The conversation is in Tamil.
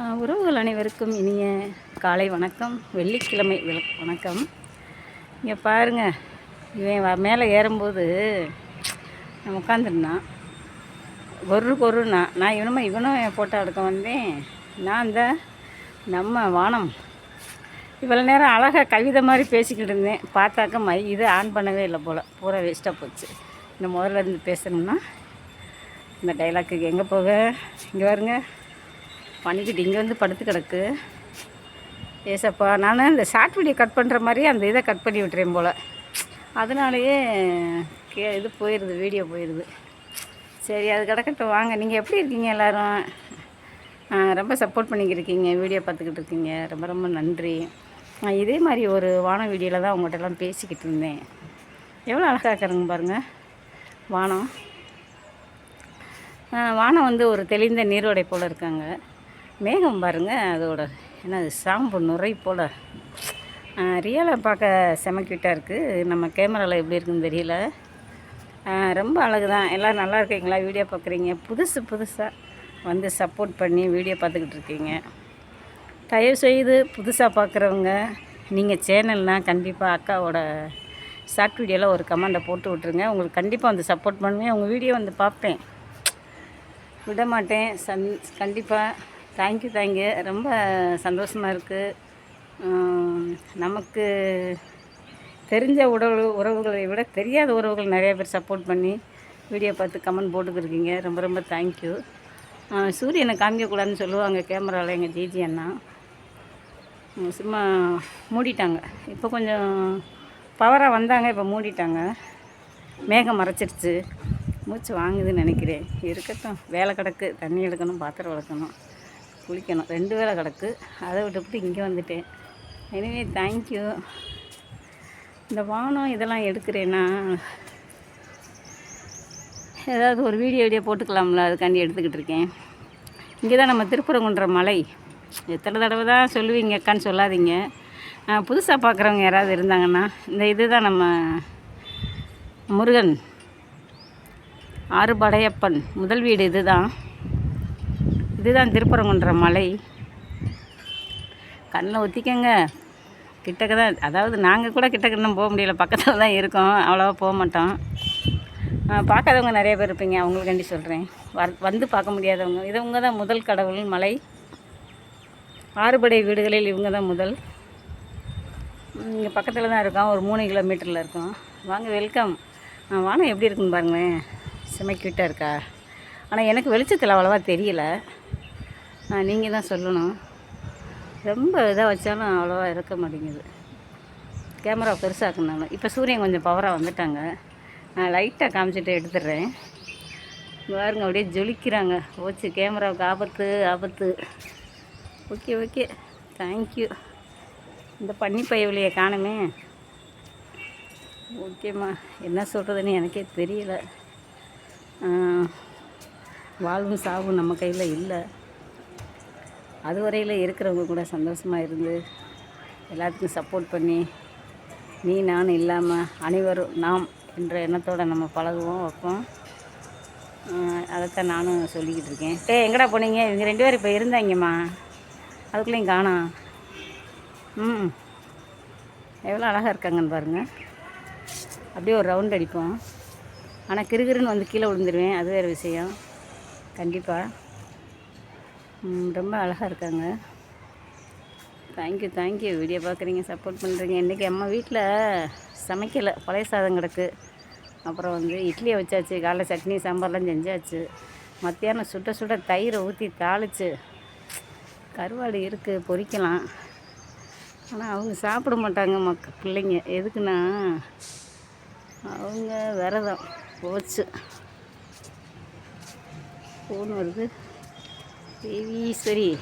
உறவுகள் அனைவருக்கும் இனிய காலை வணக்கம். வெள்ளிக்கிழமை வணக்கம். இங்கே பாருங்கள் இவன் மேலே ஏறும்போது நான் உட்காந்துருந்தான் ஒரு பொருள்னா நான் இவனுமா இவனும் என் ஃபோட்டோ எடுக்க வந்தேன். நான் இந்த நம்ம வானம். இவ்வளோ நேரம் அழகாக கவிதை மாதிரி பேசிக்கிட்டு இருந்தேன். பார்த்தாக்க மை இது ஆன் பண்ணவே இல்லை போல். பூரா வேஸ்ட்டாக போச்சு. இந்த முதல்ல இருந்து பேசணும்னா இந்த டைலாக்கு எங்கே போக? இங்கே பாருங்க. பண்ணிக்கிட்டு இங்கே வந்து படுத்து கிடக்கு. ஏசப்பா நான் இந்த ஷார்ட் வீடியோ கட் பண்ணுற மாதிரி அந்த இதை கட் பண்ணி விட்டுறேன் போல். அதனாலேயே கே இது போயிடுது வீடியோ போயிடுது சரி அது கிடக்கட்டும். வாங்க நீங்கள் எப்படி இருக்கீங்க எல்லோரும்? ரொம்ப சப்போர்ட் பண்ணிக்கிருக்கீங்க வீடியோ பார்த்துக்கிட்டு இருக்கீங்க. ரொம்ப ரொம்ப நன்றி. நான் இதே மாதிரி ஒரு வானம் வீடியோவில் தான் உங்கள்கிட்ட எல்லாம் பேசிக்கிட்டு இருந்தேன். எவ்வளோ அழகாக இருக்கிறாங்க பாருங்கள் வானம். வானம் வந்து ஒரு தெளிந்த நீரோடை போல் இருக்காங்க. மேகம் பாருங்கள் அதோட என்னது சாம்பு நுரை போல். ரியலாக பார்க்க செம இருக்குது நம்ம கேமராவில் எப்படி இருக்குன்னு தெரியல. ரொம்ப அழகு தான் எல்லோரும் நல்லா இருக்கீங்களா? வீடியோ பார்க்குறீங்க புதுசு புதுசாக வந்து சப்போர்ட் பண்ணி வீடியோ பார்த்துக்கிட்டு இருக்கீங்க. தயவு செய்து புதுசாக பார்க்குறவங்க நீங்கள் சேனல்னால் கண்டிப்பாக அக்காவோட ஷார்ட் வீடியோவில் ஒரு கமெண்டை போட்டு விட்ருங்க உங்களுக்கு கண்டிப்பாக வந்து சப்போர்ட் பண்ணுவேன். உங்கள் வீடியோ வந்து பார்ப்பேன். விட மாட்டேன் சந் கண்டிப்பாக தேங்க்யூ தேங்க்யூ ரொம்ப சந்தோஷமாக இருக்குது நமக்கு தெரிஞ்ச உறவு உறவுகளை விட தெரியாத உறவுகள் நிறைய பேர் சப்போர்ட் பண்ணி வீடியோ பார்த்து கமெண்ட் போட்டுக்கிருக்கீங்க. ரொம்ப ரொம்ப தேங்க்யூ சூரியனை காமிக்கக்கூடாதுன்னு சொல்லுவாங்க கேமராவில் எங்கள் ஜிஜி அண்ணா. சும்மா மூடிட்டாங்க. இப்போ கொஞ்சம் பவராக வந்தாங்க இப்போ மூடிட்டாங்க. மேகம் மறைச்சிருச்சு. மூச்சு வாங்குதுன்னு நினைக்கிறேன். இருக்கட்டும். வேலை கிடக்கு. தண்ணி எடுக்கணும் பாத்திரம் வளர்க்கணும் குளிக்கணும். ரெண்டு வேலை கிடக்கு. அதை விட்டுவிட்டு இங்கே வந்துட்டேன். எனவே தேங்க்யூ இந்த வானம் இதெல்லாம் எடுக்கிறேன்னா ஏதாவது ஒரு வீடியோ வீடியோ போட்டுக்கலாம்ல அதுக்காண்டி எடுத்துக்கிட்டு இருக்கேன். இங்கே தான் நம்ம திருப்பரங்குன்ற மலை. எத்தனை தடவை தான் சொல்லுவீங்க அக்கான்னு சொல்லாதீங்க. புதுசாக பார்க்குறவங்க யாராவது இருந்தாங்கன்னா இந்த இதுதான் நம்ம முருகன். ஆறுபடையப்பன். முதல் வீடு இது தான் இதுதான் திருப்பரங்குன்ற மலை. கண்ணில் ஒத்திக்கங்க. கிட்டக்க தான் அதாவது நாங்கள் கூட கிட்டக்க இன்னும் போக முடியல. பக்கத்தில் தான் இருக்கோம். அவ்வளோவா போக மாட்டோம். பார்க்காதவங்க நிறைய பேர் இருப்பீங்க. அவங்களுக்காண்டி சொல்கிறேன் வர் வந்து பார்க்க முடியாதவங்க. இவங்க தான் முதல் கடவுள் மலை. ஆறுபடை வீடுகளில் இவங்க தான் முதல் இங்கே பக்கத்தில் தான் இருக்கோம். ஒரு மூணு கிலோமீட்டரில் இருக்கோம். வாங்க வெல்கம். வானம் எப்படி இருக்குன்னு பாருங்களேன். செம்ம க்யூட்டாக இருக்கா? ஆனால் எனக்கு வெளிச்சத்தில் அவ்வளோவா தெரியலை. நீங்கள் தான் சொல்லணும். ரொம்ப இதாக வச்சாலும் அவ்வளோவா இருக்க மாட்டேங்குது. கேமரா பெருசாக்குனாலும் இப்போ சூரியன் கொஞ்சம் பவராக வந்துட்டாங்க. நான் லைட்டாக காமிச்சிட்டு எடுத்துடுறேன். பாருங்க அப்படியே ஜொலிக்கிறாங்க. ஓச்சு கேமராவுக்கு ஆபத்து ஆபத்து. Okay okay. தேங்க்யூ இந்த பன்னி பயவிலையை காணுமே. ஓகேம்மா. என்ன சொல்கிறதுன்னு எனக்கே தெரியல. வாழ்வும் சாவும் நம்ம கையில் இல்லை. அது வரையில் இருக்கிறவங்க கூட சந்தோஷமாக இருந்து எல்லாத்துக்கும் சப்போர்ட் பண்ணி நீ நான் இல்லாமல் அனைவரும் நாம் என்ற எண்ணத்தோடு நம்ம பழகுவோம் வைப்போம். அதைத்தான் நானும் சொல்லிக்கிட்டு இருக்கேன். டே எங்கடா போனீங்க? இவங்க ரெண்டு பேரும் இப்போ இருந்தாங்கம்மா. அதுக்குள்ளேயும் காணோம் ம் எவ்வளோ அழகாக இருக்காங்கன்னு பாருங்கள் அப்படியே ஒரு ரவுண்ட் அடிப்போம். ஆனால் கிருகிருன்னு வந்து கீழே விழுந்துருவேன். அது வேறு விஷயம். கண்டிப்பாக ரொம்ப அழகாக இருக்காங்க. Thank you thank you video பார்க்குறீங்க சப்போர்ட் பண்ணுறீங்க இன்றைக்கி அம்மா வீட்டில் சமைக்கலை. பழைய சாதம் கிடக்கு. அப்புறம் வந்து இட்லியை வச்சாச்சு. காலைல சட்னி சாம்பார்லாம் செஞ்சாச்சு. மத்தியானம் சுட்ட சுட தயிரை ஊற்றி தாளித்து கருவாடு இருக்குது பொரிக்கலாம் ஆனால் அவங்க சாப்பிட மாட்டாங்க மக்க பிள்ளைங்க. எதுக்குன்னா அவங்க விரதம் போச்சு. ஃபோன் வருது. baby sorry